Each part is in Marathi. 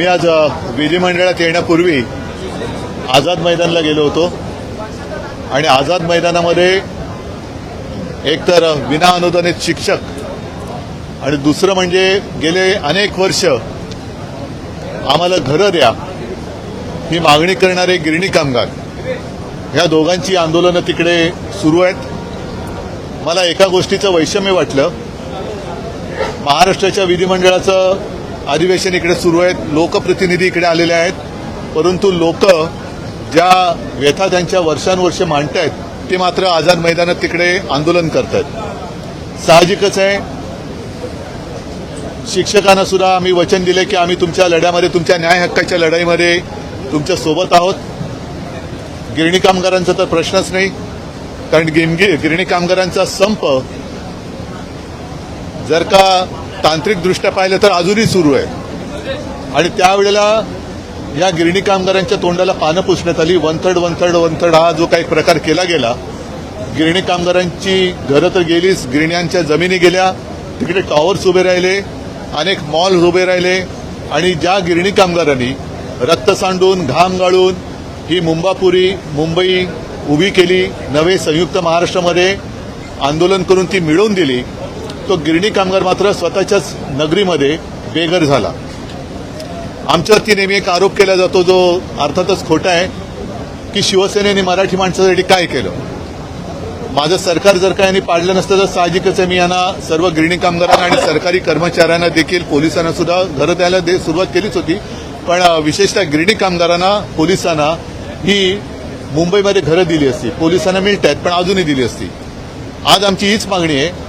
मी आज विधिमंडळात येण्यापूर्वी आझाद मैदानला गेलो होतो. आणि आझाद मैदानामध्ये एकतर विना अनुदानित शिक्षक आणि दुसरं म्हणजे गेले अनेक वर्ष आम्हाला घरं द्या ही मागणी करणारे गिरणी कामगार. ह्या दोघांची आंदोलनं तिकडे सुरू आहेत. मला एका गोष्टीचं वैषम्य वाटलं. महाराष्ट्राच्या विधिमंडळाचं अधिवेशन इकडे सुरू आहेत. लोकप्रतिनिधी इकडे आलेले आहेत. परंतु लोक ज्या व्यथा त्यांच्या वर्षानुवर्ष आहेत ते मात्र आझाद मैदानात तिकडे आंदोलन करतायत. साहजिकच आहे. शिक्षकांना सुद्धा आम्ही वचन दिले की आम्ही तुमच्या लढ्यामध्ये तुमच्या न्याय हक्काच्या लढाईमध्ये तुमच्यासोबत आहोत. गिरणी कामगारांचा तर प्रश्नच नाही. कारण गिरणी कामगारांचा संप जर का तांत्रिकदृष्ट्या पाहिलं तर अजूनही सुरू आहे. आणि त्यावेळेला या गिरणी कामगारांच्या तोंडाला पानं पुसण्यात आली. One third one third one third हा जो काही प्रकार केला गेला गिरणी कामगारांची घरं तर गेलीच गिरण्यांच्या जमिनी गेल्या तिकडे टॉवर्स उभे राहिले अनेक मॉल्स उभे राहिले. आणि ज्या गिरणी कामगारांनी रक्त सांडून घाम गाळून ही मुंबापुरी मुंबई उभी केली नवे संयुक्त महाराष्ट्रामध्ये आंदोलन करून ती मिळवून दिली तो गिरणी कामगार मात्र स्वतःच्याच नगरीमध्ये बेघर झाला. आमच्यावरती नेहमी एक आरोप केला जातो जो अर्थातच खोटा आहे की शिवसेनेने मराठी माणसासाठी काय केलं? माझं सरकार जर का यांनी पाडलं नसतं तर साहजिकच आहे मी यांना सर्व गिरणी कामगारांना आणि सरकारी कर्मचाऱ्यांना देखील पोलिसांना सुद्धा घरं द्यायला दे सुरुवात केलीच होती. पण विशेषतः गिरणी कामगारांना पोलिसांना ही मुंबईमध्ये घरं दिली असती. पोलिसांना मिळत आहेत पण अजूनही दिली असती. आज आमची हीच मागणी आहे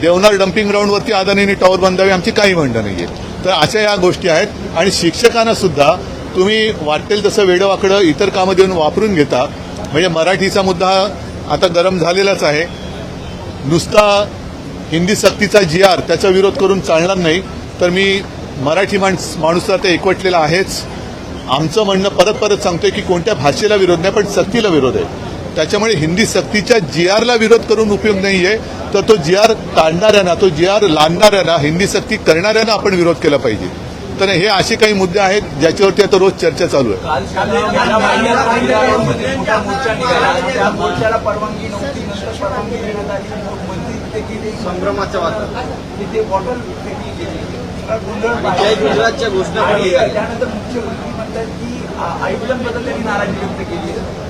देवनार डम्पिंग ग्राउंडवरती अदानींनी टॉवर बांधावे आमची काही म्हणणं नाहीये. तर अशा या गोष्टी आहेत आणि शिक्षकांना सुद्धा तुम्ही वाटेल तसं वेडवाकडं इतर कामं देऊन वापरून घेता. म्हणजे मराठीचा मुद्दा आता गरम झालेलाच आहे. नुसता हिंदी सक्तीचा जी आर त्याचा विरोध करून चालणार नाही. तर मी मराठी माणस माणूस तर ते एकवटलेला आहेच. आमचं म्हणणं परत परत सांगतोय की कोणत्या भाषेला विरोध नाही पण सक्तीला विरोध आहे. त्याच्यामुळे हिंदी सक्तीच्या जी आरला विरोध करून उपयोग नाहीये. तर तो जी आर काढणाऱ्यांना तो जी आर लादणाऱ्यांना हिंदी सक्ती करणाऱ्यांना आपण विरोध केला पाहिजे. तर हे असे काही मुद्दे आहेत ज्याच्यावरती आता रोज चर्चा चालू आहे. गुजरातच्या घोषणा आहे. त्यानंतर मुख्यमंत्री म्हणतात की नाराजी व्यक्त केली आहे.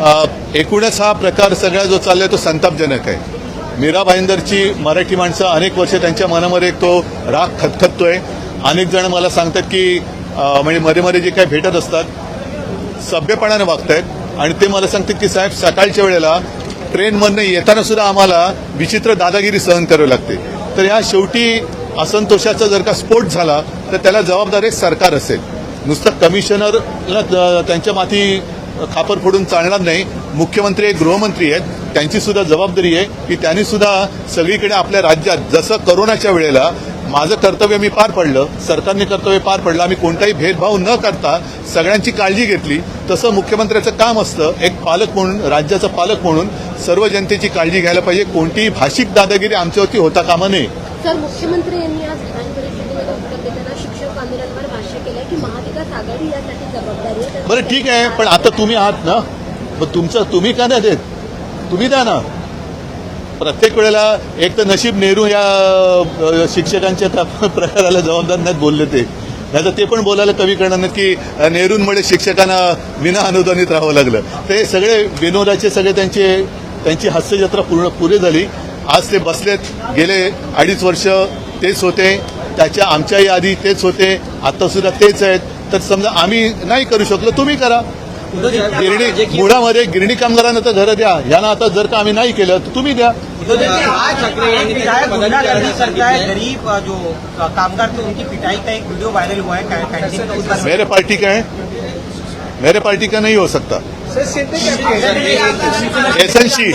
एकूणच हा प्रकार सगळा जो चाललाय तो संतापजनक आहे. मीरा भाईंदरची मराठी माणसं अनेक वर्ष त्यांच्या मनामध्ये एक तो राग खतखततोय. अनेक जण मला सांगतात की म्हणजे मध्ये मध्ये जे काही भेटत असतात सभ्यपणाने वागतायत. आणि ते मला सांगतात की साहेब सकाळच्या वेळेला ट्रेनमधनं येताना सुद्धा आम्हाला विचित्र दादागिरी सहन करावी लागते. तर या शेवटी असंतोषाचा जर का स्फोट झाला तर त्याला जबाबदारी सरकार असेल. नुसतं कमिशनरला त्यांच्या माथी खापर फोडून चालणार नाही. मुख्यमंत्री हे गृहमंत्री आहेत. त्यांची सुद्धा जबाबदारी आहे की त्यांनी सुद्धा सगळीकडे आपल्या राज्यात जसं करोनाच्या वेळेला माझं कर्तव्य मी पार पडलं सरकारने कर्तव्य पार पडलं आम्ही कोणताही भेदभाव न करता सगळ्यांची काळजी घेतली. तसं मुख्यमंत्र्याचं काम असतं एक पालक म्हणून राज्याचा पालक म्हणून सर्व जनतेची काळजी घ्यायला पाहिजे. कोणतीही भाषिक दादागिरी आमच्यावरती होता कामा नये. सर मुख्यमंत्री यांनी आज बरं ठीक आहे पण आता तुम्ही आहात ना? मग तुमचं तुम्ही का नाही देत? तुम्ही द्या ना. प्रत्येक वेळेला एक तर नशीब नेहरू या शिक्षकांच्या त्या प्रकाराला जबाबदार नाहीत बोलले ते. नाही तर ते पण बोलायला कमी करणार नाहीत की नेहरूंमुळे शिक्षकांना विना अनुदानित राहावं लागलं. ते सगळे विनोदाचे सगळे त्यांचे त्यांची हास्यजत्रा पूर्ण पुरे झाली. आज ते बसलेत गेले अडीच वर्ष तेच होते. त्याच्या आमच्याही आधी तेच होते आता सुद्धा तेच आहेत. तर समजा आम्ही नाही करू शकलो तुम्ही करा. गिरणी मुळामध्ये गिरणी कामगारांना तर घरं द्या. यांना आता जर का आम्ही नाही केलं तर तुम्ही द्या. है गरीब जो कामगार थे उनकी पिटाई का एक वीडियो वायरल हुआ है कै- कैंटीन का उस मेरे पार्टी का है? मेरे पार्टी का नहीं हो सकता. एसनशी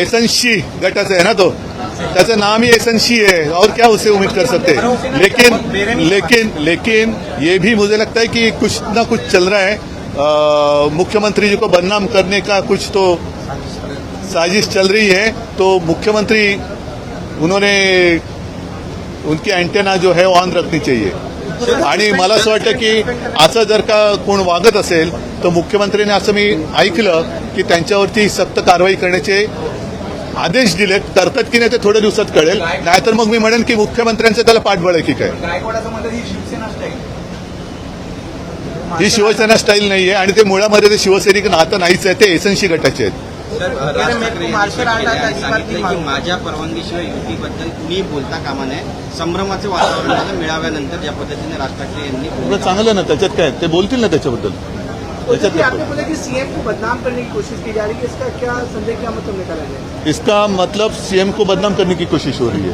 एसनशी गटाचं है ना तो? त्याचं नाम ही एसनशी है और क्या उसे उम्मीद कर सकते? हैं लेकिन लेकिन लेकिन ये भी मुझे लगता है कि कुछ ना कुछ चल रहा है। मुख्यमंत्री जी को बदनाम करने का कुछ तो साजिश चल रही है। तो मुख्यमंत्री उन्होंने उनकी एंटेना जो है ऑन रखनी चाहिए। आणि मला असं वाटतं की असं जर का कोण वागत असेल तर मुख्यमंत्र्यांनी असं मी ऐकलं की त्यांच्यावरती सक्त कारवाई करण्याचे आदेश दिलेत. करतात की नाही ते थोड्या दिवसात कळेल. नाहीतर मग मी म्हणेन की मुख्यमंत्र्यांचं त्याला पाठबळ आहे की काय. ही शिवसेना स्टाईल नाहीये आणि ते मुळामध्ये ते शिवसैनिक नातं नाहीच आहे ते एसएनशी गटाचे आहेत. Martial art. आता. माझ्या परवानगीशिवाय युतीबद्दल कुणी बोलता कामा नये संभ्रमाचे वातावरण झालं मेळाव्यानंतर ज्या पद्धतीने राज ठाकरे यांनी चांगलं ना त्याच्यात काय ते बोलतील ना त्याच्याबद्दल? आपने बोला कि सीएम को बदनाम करने की कोशिश की जा रही है इसका क्या संदेह क्या मतलब निकाला जाए इसका मतलब सीएम को बदनाम करने की कोशिश हो रही है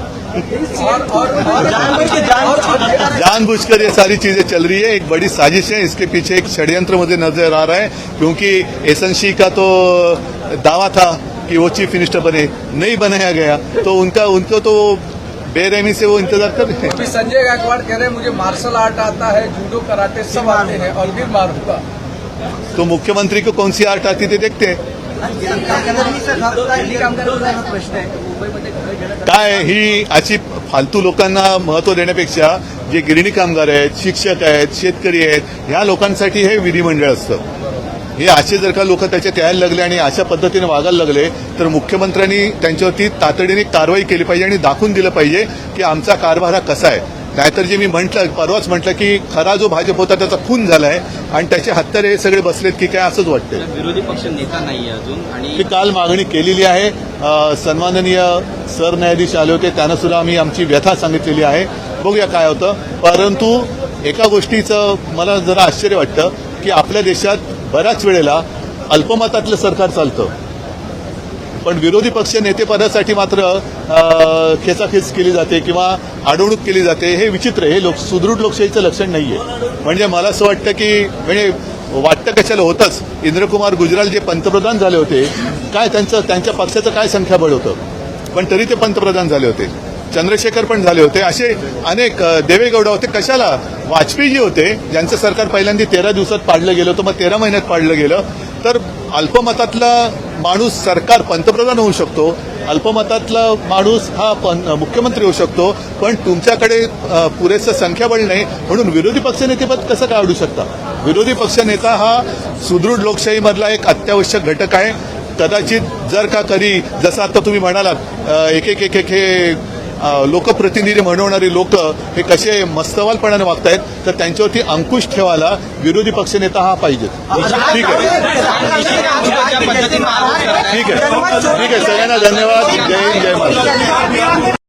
जानबूझकर ये सारी चीज़ें चल रही है एक बड़ी साजिश है इसके पीछे एक षड्यंत्र मुझे नज़र आ रहा है क्योंकि एसएनसी का तो दावा था कि वो चीफ मिनिस्टर बने। नहीं बनाया गया। तो उनका उनको तो बेरहमी से वो इंतजार कर रहे हैं। अभी संजय गायकवाड़ कह रहे हैं मुझे मार्शल आर्ट आता है जूडो कराटे सब आते हैं और फिर मारूंगा। तो मुख्यमंत्री को कौन सी आर्ट आती थी देखते हैं। काय ही अशी फालतू लोकांना महत्त्व देण्यापेक्षा जे गिरणी कामगार आहेत शिक्षक आहेत शेतकरी आहेत ह्या लोकांसाठी हे विधिमंडळ असतं. हे असे जर का लोक त्याच्यात यायला लागले आणि अशा पद्धतीने वागायला लागले तर मुख्यमंत्र्यांनी त्यांच्यावरती तातडीने कारवाई केली पाहिजे आणि दाखवून दिलं पाहिजे की आमचा कारभार हा कसा आहे. नाहीतर जे मी म्हटलं परवाच म्हटलं की खरा जो भाजप होता त्याचा खून झालाय आणि त्याचे हत्यारे हे सगळे बसलेत की काय असंच वाटतंय. तर विरोधी पक्ष नेता नाहीये अजून आणि काल मागणी केलेली आहे. सन्माननीय सरन्यायाधीश आले होते त्यांना सुद्धा आम्ही आमची व्यथा सांगितलेली आहे. बघूया काय होतं. परंतु एका गोष्टीचं मला जरा आश्चर्य वाटतं की आपल्या देशात बऱ्याच वेळेला अल्पमतातलं सरकार चालतं. पण विरोधी पक्ष नेतेपदासाठी मात्र खेचाखेच केली जाते किंवा अडवणूक केली जाते हे विचित्र हे लोक सुदृढ लोकशाहीचं लक्षण नाहीये. म्हणजे मला असं वाटतं की म्हणजे वाटतं कशाला होतंच. इंद्रकुमार गुजराल जे पंतप्रधान झाले होते काय त्यांचं त्यांच्या पक्षाचं काय संख्याबळ होतं? पण तरी ते पंतप्रधान झाले होते. चंद्रशेखर पण झाले होते. असे अनेक देवेगौडा होते. कशाला? वाजपेयीजी होते. ज्यांचं सरकार पहिल्यांदा तेरा दिवसात पाडलं गेलं होतं मग तेरा महिन्यात पाडलं गेलं. तर अल्पमतातला माणूस सरकार पंतप्रधान होऊ शकतो. अल्पमतातला माणूस हा मुख्यमंत्री होऊ शकतो. पण तुमच्याकडे पुरेसं संख्याबळ नाही. म्हणून विरोधी पक्षनेतेपद कसं काय आवडू शकता? विरोधी पक्षनेता हा सुदृढ लोकशाहीमधला एक अत्यावश्यक घटक आहे. कदाचित जर का कधी जसं आता तुम्ही म्हणालात एक एक एक एक हे लोकप्रतिनिधी म्हणवणारी लोक हे कसे मस्तवालपणाने वागतायत तर त्यांच्यावरती अंकुश ठेवायला विरोधी पक्षनेता हा पाहिजे ठीक आहे. ठीक आहे. ठीक आहे. सगळ्यांना धन्यवाद. जय हिंद जय महाराष्ट्र.